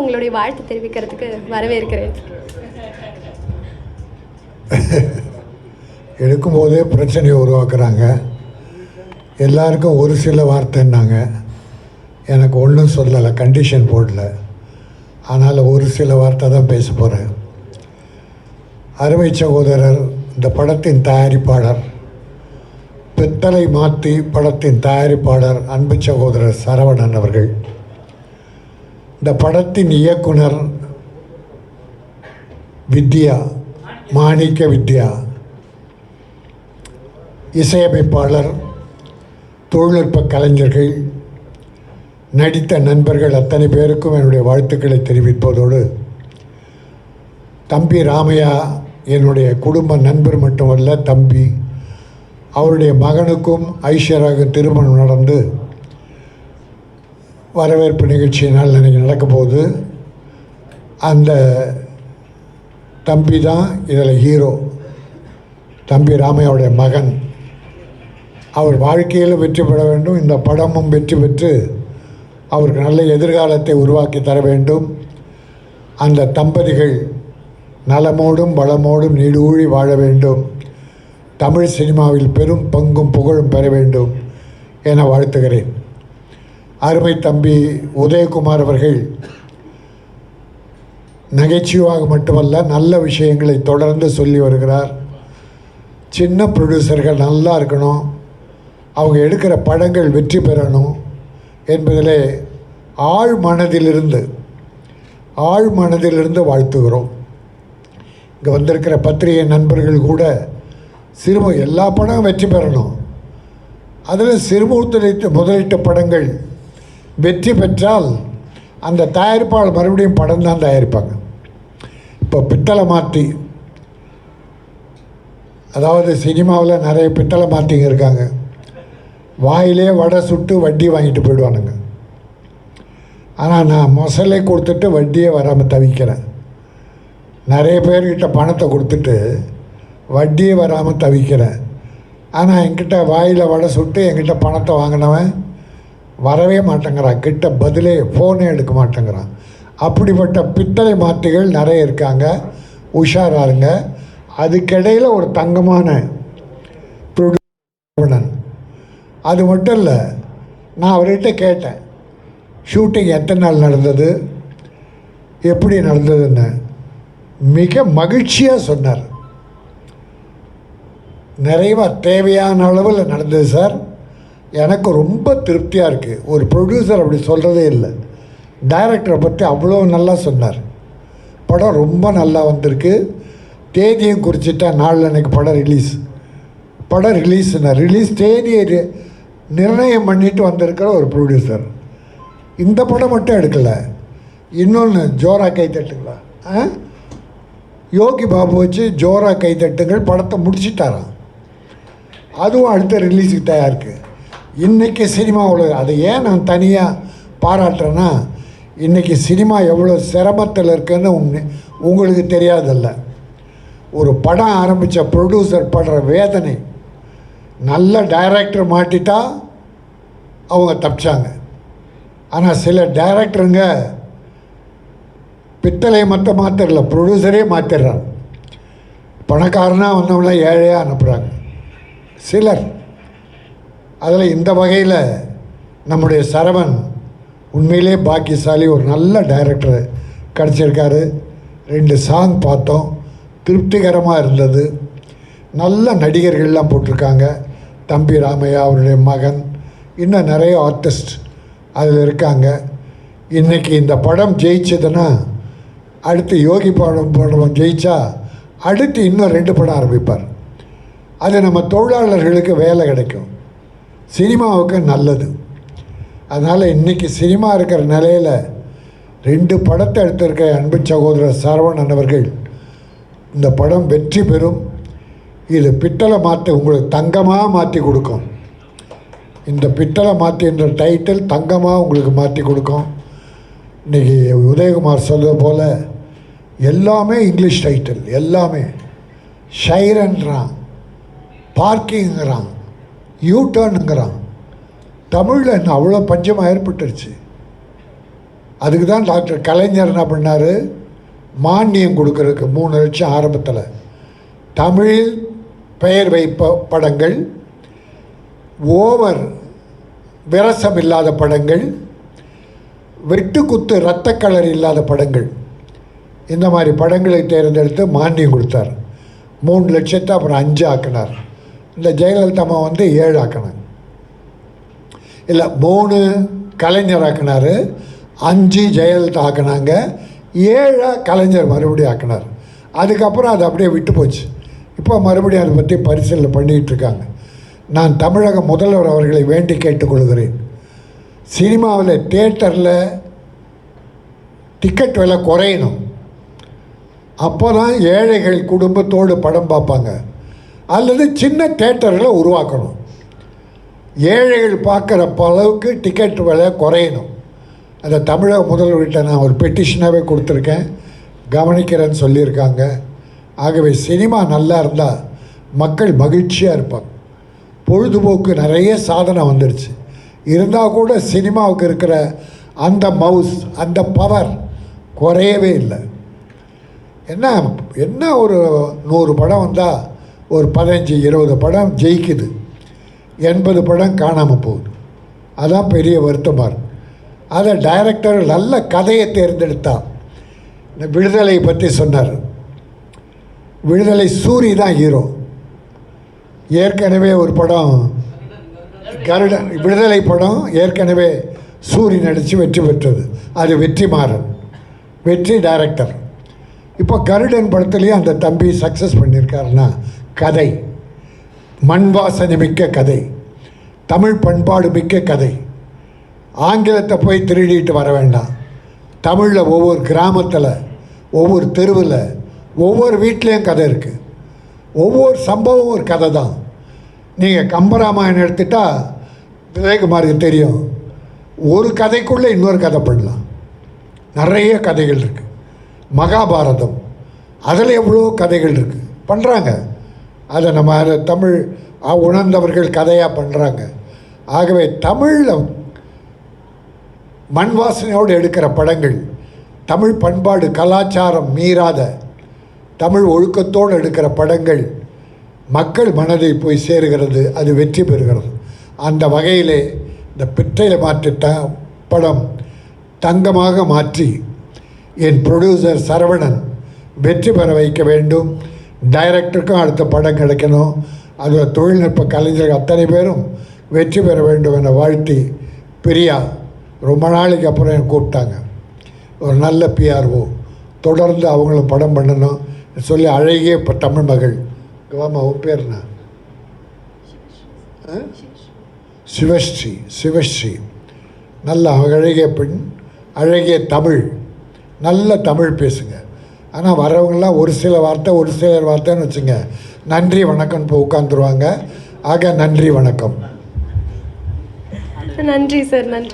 உங்களுடைய வாழ்த்து தெரிவிக்கிறதுக்கு வரவேற்கிறேன். எடுக்கும்போதே பிரச்சனையை உருவாக்குறாங்க. எல்லாருக்கும் ஒரு சில வார்த்தைன்னாங்க. எனக்கு ஒன்றும் சொல்லலை கண்டிஷன் போடல. ஆனால் ஒரு சில வார்த்தை தான் பேச போகிறேன் அருமை சகோதரர் இந்த படத்தின் தயாரிப்பாளர் பித்தளை மாற்றி படத்தின் தயாரிப்பாளர் அன்பு சகோதரர் சரவணன் அவர்கள். இந்த படத்தின் இயக்குனர் வித்யா மாணிக்க வித்யா இசையமைப்பாளர் தொழில்நுட்ப கலைஞர்கள் நடித்த நண்பர்கள் அத்தனை பேருக்கும் என்னுடைய வாழ்த்துக்களை தெரிவிப்பதோடு தம்பி ராமையா என்னுடைய குடும்ப நண்பர் மட்டுமல்ல தம்பி அவருடைய மகனுக்கும் ஐஸ்வர்யாக திருமணம் நடந்து வரவேற்பு நிகழ்ச்சியினால் இன்றைக்கி நடக்க போகுது அந்த தம்பி தான் இதில் ஹீரோ தம்பி ராமையாவுடைய மகன். அவர் வாழ்க்கையில் வெற்றி பெற வேண்டும். இந்த படமும் வெற்றி பெற்று அவருக்கு நல்ல எதிர்காலத்தை உருவாக்கி தர வேண்டும். அந்த தம்பதிகள் நலமோடும் வளமோடும் நீடூழி வாழ வேண்டும். தமிழ் சினிமாவில் பெரும் பங்கும் புகழும் பெற வேண்டும் என வாழ்த்துகிறேன். அருமை தம்பி உதயகுமார் அவர்கள் நகைச்சுவாக மட்டுமல்ல நல்ல விஷயங்களை தொடர்ந்து சொல்லி வருகிறார். சின்ன ப்ரொடியூசர்கள் நல்லா இருக்கணும். அவங்க எடுக்கிற படங்கள் வெற்றி பெறணும் என்பதிலே ஆழ் மனதிலிருந்து ஆழ் மனதிலிருந்து வாழ்த்துகிறோம். இங்கே வந்திருக்கிற பத்திரிகை நண்பர்கள் கூட சிறும எல்லா படமும் வெற்றி பெறணும். அதில் சிறுமுகத்தில் முதலீட்டு படங்கள் வெற்றி பெற்றால் அந்த தயாரிப்பாளர் மறுபடியும் படம் தான் தயாரிப்பாங்க. இப்போ பித்தளை மாற்றி அதாவது சினிமாவில் நிறைய பித்தளை மாற்றிங்க இருக்காங்க. வாயிலே வடை சுட்டு வட்டி வாங்கிட்டு போயிடுவானுங்க. ஆனால் நான் மொசலே கொடுத்துட்டு வட்டியே வராமல் தவிக்கிறேன் நிறைய பேர்கிட்ட பணத்தை கொடுத்துட்டு வட்டியே வராமல் தவிக்கிறேன் ஆனால் என்கிட்ட வாயில் வடை சுட்டு என்கிட்ட பணத்தை வாங்கினவன் வரவே மாட்டேங்கிறான். கிட்ட பதிலே ஃபோனே எடுக்க மாட்டேங்கிறான். அப்படிப்பட்ட பித்தளை மாத்திகள் நிறைய இருக்காங்க. உஷாராருங்க அதுக்கிடையில் ஒரு தங்கமான அது மட்டும் இல்லை நான் அவர்கிட்ட கேட்டேன் ஷூட்டிங் எத்தனை நாள் நடந்தது? எப்படி நடந்ததுன்னு? மிக மகிழ்ச்சியாக சொன்னார். நிறைவாக தேவையான அளவில் நடந்தது சார். எனக்கு ரொம்ப திருப்தியாக இருக்குது ஒரு ப்ரொடியூசர் அப்படி சொல்கிறதே இல்லை. டைரக்டரை பற்றி அவ்வளோ நல்லா சொன்னார். படம் ரொம்ப நல்லா வந்திருக்கு. தேதியும் குறிச்சிட்டா நாளில் எனக்கு படம் ரிலீஸ் படம் ரிலீஸ்னா ரிலீஸ் தேதியை நிர்ணயம் பண்ணிட்டு வந்திருக்கிற ஒரு ப்ரொடியூசர் இந்த படம் மட்டும் எடுக்கலை. இன்னொன்று ஜோரா கைத்தட்டுங்களா ஆ? யோகி பாபு வச்சு ஜோரா கைத்தட்டுங்கள் படத்தை முடிச்சிட்டாரான் அதுவும் அடுத்த ரிலீஸுக்கு தயார் இன்றைக்கி சினிமா உலக அதை ஏன் நான் தனியாக பாராட்டுறேன்னா இன்றைக்கி சினிமா எவ்வளோ சிரமத்தில் இருக்குன்னு உங்களுக்கு தெரியாதில்ல. ஒரு படம் ஆரம்பித்த ப்ரொடியூசர் படுற வேதனை நல்ல டைரக்டர் மாட்டிட்டா அவங்க தப்பிச்சாங்க. ஆனால் சில டைரக்டருங்க பித்தளை மட்டும் மாத்திரல ப்ரொடியூசரே மாற்றிடுறாங்க பணக்காரனாக வந்தவங்களாம் ஏழையாக அனுப்புகிறாங்க சிலர் அதில் இந்த வகையில் நம்முடைய சரவண் உண்மையிலே பாக்கியசாலி ஒரு நல்ல டைரக்டர் கிடச்சிருக்காரு. ரெண்டு சாங் பார்த்தோம். திருப்திகரமாக இருந்தது. நல்ல நடிகர்கள்லாம் போட்டிருக்காங்க. தம்பி ராமையா அவருடைய மகன். இன்னும் நிறைய ஆர்டிஸ்ட் அதில் இருக்காங்க. இன்றைக்கி இந்த படம் ஜெயிச்சதுன்னா அடுத்து யோகி படம் படம் ஜெயித்தா அடுத்து இன்னும் ரெண்டு படம் ஆரம்பிப்பார். அது நம்ம தொழிலாளர்களுக்கு வேலை கிடைக்கும். சினிமாவுக்கு நல்லது. அதனால் இன்றைக்கி சினிமா இருக்கிற நிலையில் ரெண்டு படத்தை எடுத்திருக்க அன்பு சகோதரர் சரவணன் அவர்கள். இந்த படம் வெற்றி பெறும். இது பித்தளை மாற்றி உங்களுக்கு தங்கமாக மாற்றி கொடுக்கும். இந்த பித்தளை மாற்றின்ற டைட்டில் தங்கமாக உங்களுக்கு மாற்றி கொடுக்கும். இன்றைக்கி உதயகுமார் சொல்வது போல் எல்லாமே இங்கிலீஷ் டைட்டில் எல்லாமே. ஷைரன்றான் பார்க்கிங்கிறான் யூ டர்னுங்கிறான் தமிழில் இன்னும் அவ்வளோ பஞ்சமாக ஏற்பட்டுருச்சு. அதுக்கு தான் டாக்டர் கலைஞர் என்ன பண்ணார்? மானியம் கொடுக்கறதுக்கு மூணு லட்சம் ஆரம்பத்தில். தமிழில் பெயர் வைப்ப படங்கள் ஓவர் விரசம் இல்லாத படங்கள் வெட்டுக்குத்து இரத்த கலர் இல்லாத படங்கள். இந்த மாதிரி படங்களை தேர்ந்தெடுத்து மானியம் கொடுத்தார். மூணு லட்சத்தை அப்புறம் அஞ்சு ஆக்கினார். இந்த ஜெயலலிதா அம்மா வந்து ஏழு ஆக்கினாங்க இல்லை மூணு கலைஞர் ஆக்கினார் அஞ்சு ஜெயலலிதா ஆக்கினாங்க ஏழை கலைஞர் மறுபடியும் ஆக்கினார். அதுக்கப்புறம் அது அப்படியே விட்டு போச்சு. இப்போ மறுபடியும் அதை பற்றி பரிசீலனை பண்ணிகிட்டு இருக்காங்க. நான் தமிழக முதல்வர் அவர்களை வேண்டி கேட்டுக்கொள்கிறேன். சினிமாவில் தேட்டரில் டிக்கெட் விலை குறையணும். அப்போ தான் ஏழைகள் குடும்பத்தோடு படம் பார்ப்பாங்க. அல்லது சின்ன தேட்டர்களை உருவாக்கணும். ஏழைகள் பார்க்குற அளவுக்கு டிக்கெட் விலை குறையணும். அந்த தமிழக முதல்வர்கிட்ட நான் ஒரு பெட்டிஷனாகவே கொடுத்துருக்கேன். கவனிக்கிறேன்னு சொல்லியிருக்காங்க. ஆகவே சினிமா நல்லா இருந்தால் மக்கள் மகிழ்ச்சியாக இருப்பாங்க. பொழுதுபோக்கு நிறைய சாதனை வந்துடுச்சு இருந்தால் கூட சினிமாவுக்கு இருக்கிற அந்த மவுஸ் அந்த பவர் குறையவே இல்லை. என்ன என்ன ஒரு நூறு படம் வந்தால் ஒரு பதினஞ்சு இருபது படம் ஜெயிக்குது. எண்பது படம் காணாமல் போகுது. அதான் பெரிய வருத்தமாக இருக்கு. அதை டைரக்டர் நல்ல கதையை தேர்ந்தெடுத்தான். இந்த விடுதலை பற்றி சொன்னார். விடுதலை சூரி தான் ஹீரோ ஏற்கனவே ஒரு படம் கருடன் விடுதலை படம் ஏற்கனவே சூரி நடித்து வெற்றி பெற்றது. அது வெற்றி மாறன் வெற்றி டைரக்டர் இப்போ கருடன் படத்துலேயும் அந்த தம்பி சக்ஸஸ் பண்ணியிருக்காருன்னா கதை. மண் வாசனை மிக்க கதை. தமிழ் பண்பாடு மிக்க கதை. ஆங்கிலத்தை போய் திருடிட்டு வர வேண்டாம். தமிழில் ஒவ்வொரு கிராமத்தில் ஒவ்வொரு தெருவில் ஒவ்வொரு வீட்லேயும் கதை இருக்குது ஒவ்வொரு சம்பவம் ஒரு கதை தான். நீங்கள் கம்பராமாயணம் எடுத்துட்டால் விஜயகுமாருக்கு தெரியும். ஒரு கதைக்குள்ளே இன்னொரு கதை பண்ணலாம். நிறைய கதைகள் இருக்குது மகாபாரதம். அதில் எவ்வளோ கதைகள் இருக்குது பண்ணுறாங்க அதை நம்ம தமிழ் உணர்ந்தவர்கள் கதையாக பண்ணுறாங்க ஆகவே தமிழில் மண் வாசனையோடு எடுக்கிற படங்கள் தமிழ் பண்பாடு கலாச்சாரம் மீறாத தமிழ் ஒழுக்கத்தோடு எடுக்கிற படங்கள் மக்கள் மனதை போய் சேருகிறது அது வெற்றி பெறுகிறது. அந்த வகையிலே இந்த பிற்றையை மாற்றி த படம் தங்கமாக மாற்றி என் ப்ரொடியூசர் சரவணன் வெற்றி பெற வைக்க வேண்டும். டைரக்டருக்கும் அடுத்த படம் கிடைக்கணும். அதில் தொழில்நுட்ப கலைஞர்கள் அத்தனை பேரும் வெற்றி பெற வேண்டும் என வாழ்த்தி பிரியா ரொம்ப நாளைக்கு அப்புறம் என்னை கூப்பிட்டாங்க. ஒரு நல்ல பிஆர்ஓ தொடர்ந்து அவங்களும் படம் பண்ணணும் சொல்லி அழகிய இப்போ தமிழ் மகள். வாமா உன் பேர்னா சிவஸ்ரீ சிவஸ்ரீ. நல்ல அழகிய பெண் அழகிய தமிழ். நல்ல தமிழ் பேசுங்க. ஆனால் வரவங்களாம் ஒரு சில வார்த்தை ஒரு சில வார்த்தைன்னு வச்சுங்க. நன்றி வணக்கம் இப்போ உட்காந்துருவாங்க ஆக நன்றி வணக்கம். நன்றி சார் நன்றி.